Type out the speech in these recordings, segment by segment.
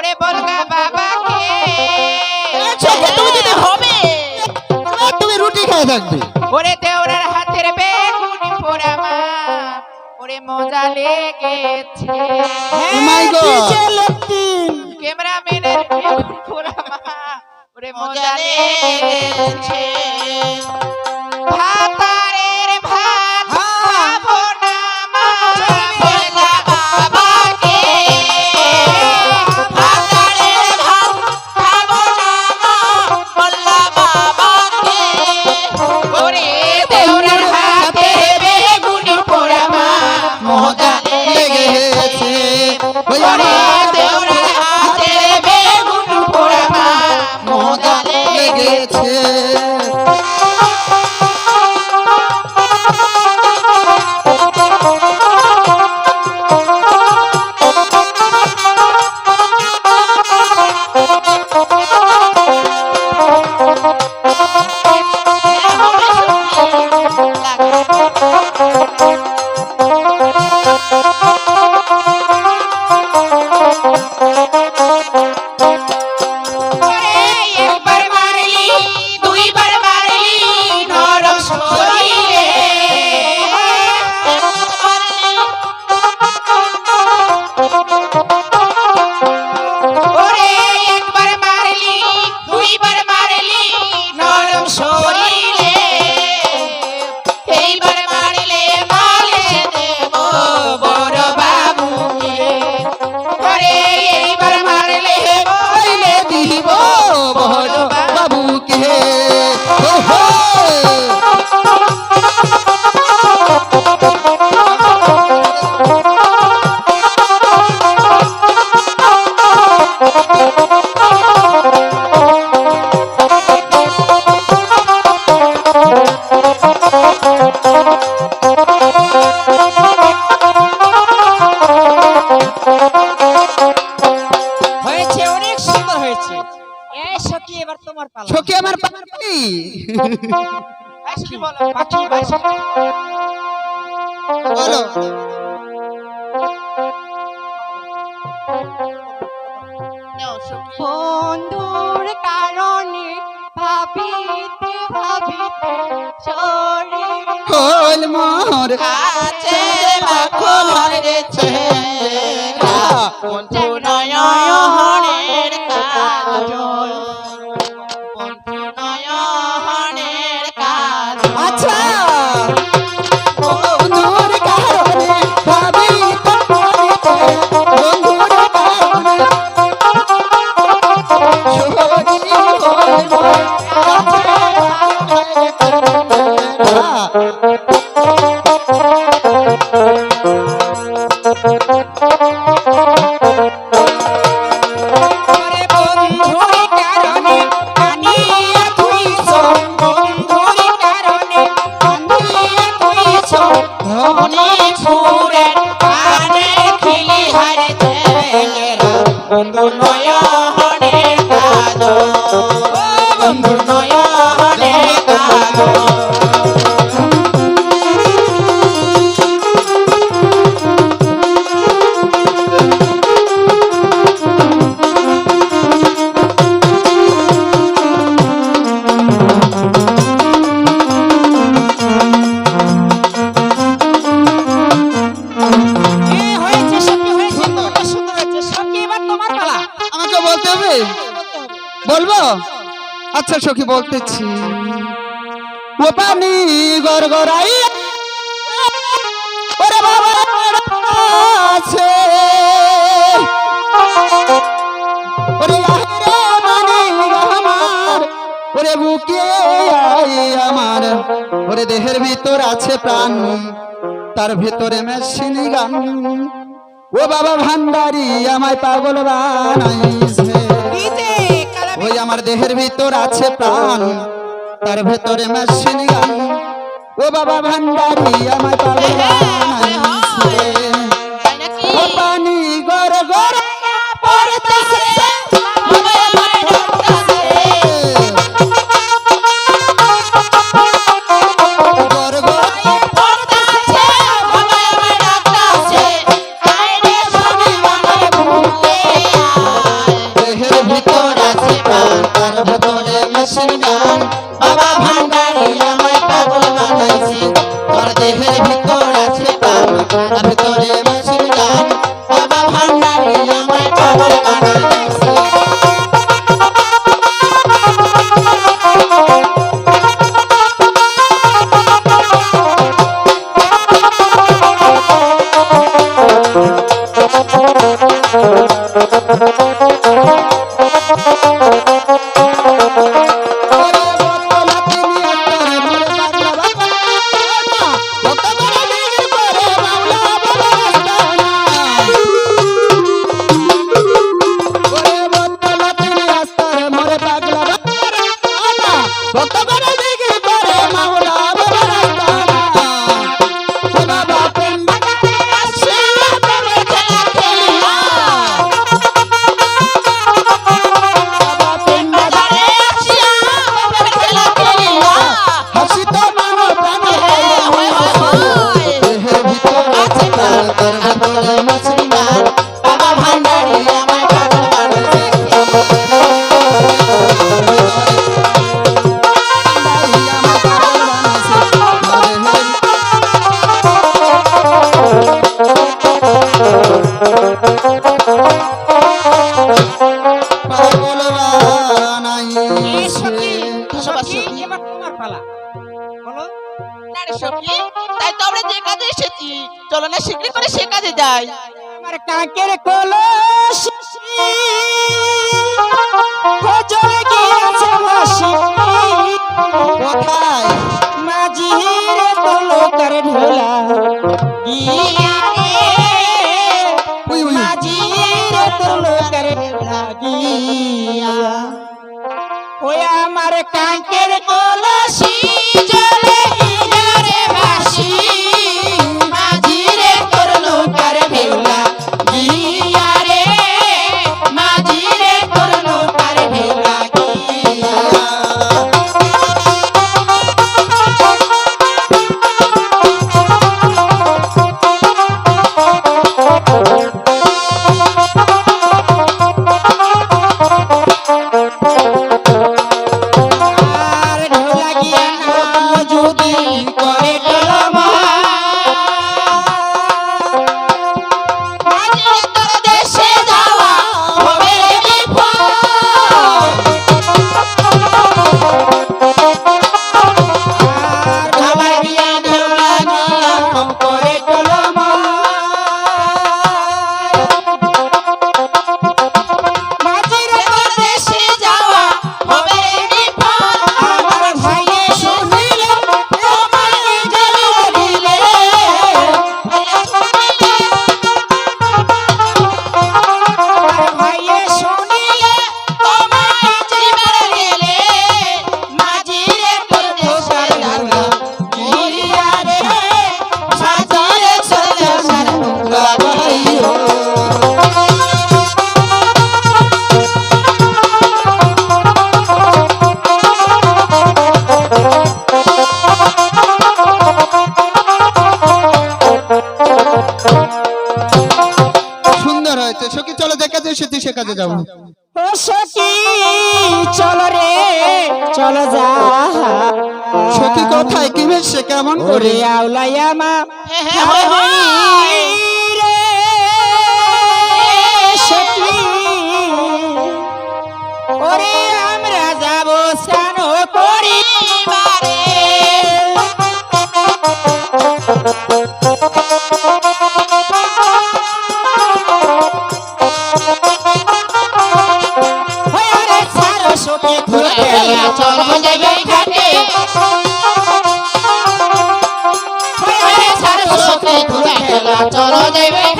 ওরে বলগা বাবাকে। চোখে তুমি দিতে হবে আর তুমি রুটি খেয়ে থাকবে। ওরে দেওরার হাতের বেগুনি পোড়া মা ওরে মজা লেগেছে। my God. ক্যামেরাম্যানের বেগুনি পোড়া মা ওরে মজা লেগেছে। হয়েছে অনেক সুন্দর হয়েছে। এই সখী এবার তোমার পালা। সখী আমার পাখি। পাখি বলো। পাখি পাখি বলো। বন্ধুর কারণে ভাবিতে ভাবিতে শরীর খোল মোর কাছে মাখন হরেছে বন্ধু বলব? আচ্ছা সখী, বলতেছি। ও পানি গড়গড়াই ওরে বাবা, আছে। ওরে আমার, ওরে বুকে আমার। ওরে দেহের ভিতর আছে প্রাণ, তার ভিতরে মেশিন গান। ও বাবা, ভান্ডারি আমায় পাগল বানাইছে। আমার দেহের ভিতর আছে প্রাণ। তার ভেতরে মেশিন গান ও বাবা ভান্ডারি, আমায় পাবে বানাইছে তাই তো আমরা যে কাজে এসেছি চলো না শিগগিরি করে সে কাজে যাই আমার কাকের কলস জলে গিয়েছে মাসি কোথায় মাঝিরে তোলো করে ঢোলা tan tere ko দেশে দেশে কাজে যাব সখী কোথায় কি সে কেমন করে? আউলাইয়া মা আমরা যাব স্নান করি বারে চলো দেবে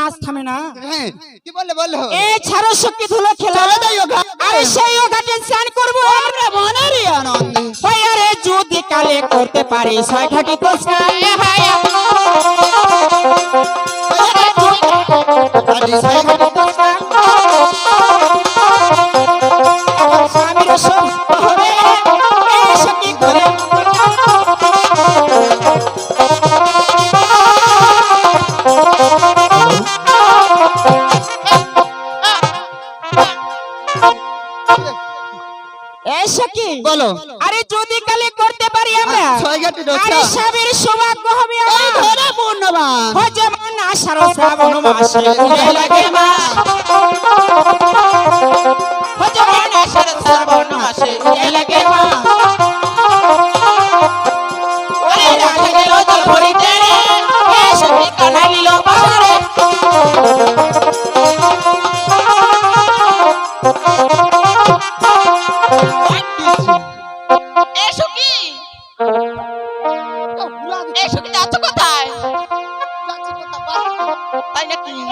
নাচ থামে না। হ্যাঁ, কি বলে বলো এই ছাড়ো শক্তি ধুলো খেলা। আরে সেই ঘাটে স্নান করব। আমরা মনের আনন্দে। হয় যদি কালে করতে পারি ছয় ঘাটি প্রশ্ন আরে আচ্ছা। সবের সৌভাগ্য হবে এই ধরে পূর্ণবান। যেমন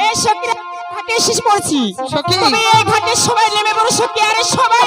এই সখীরা ঘাটে এসে পড়ছি সখী। তবে এই ঘাটে সবাই নেমে পড়ো সখী আরে সবাই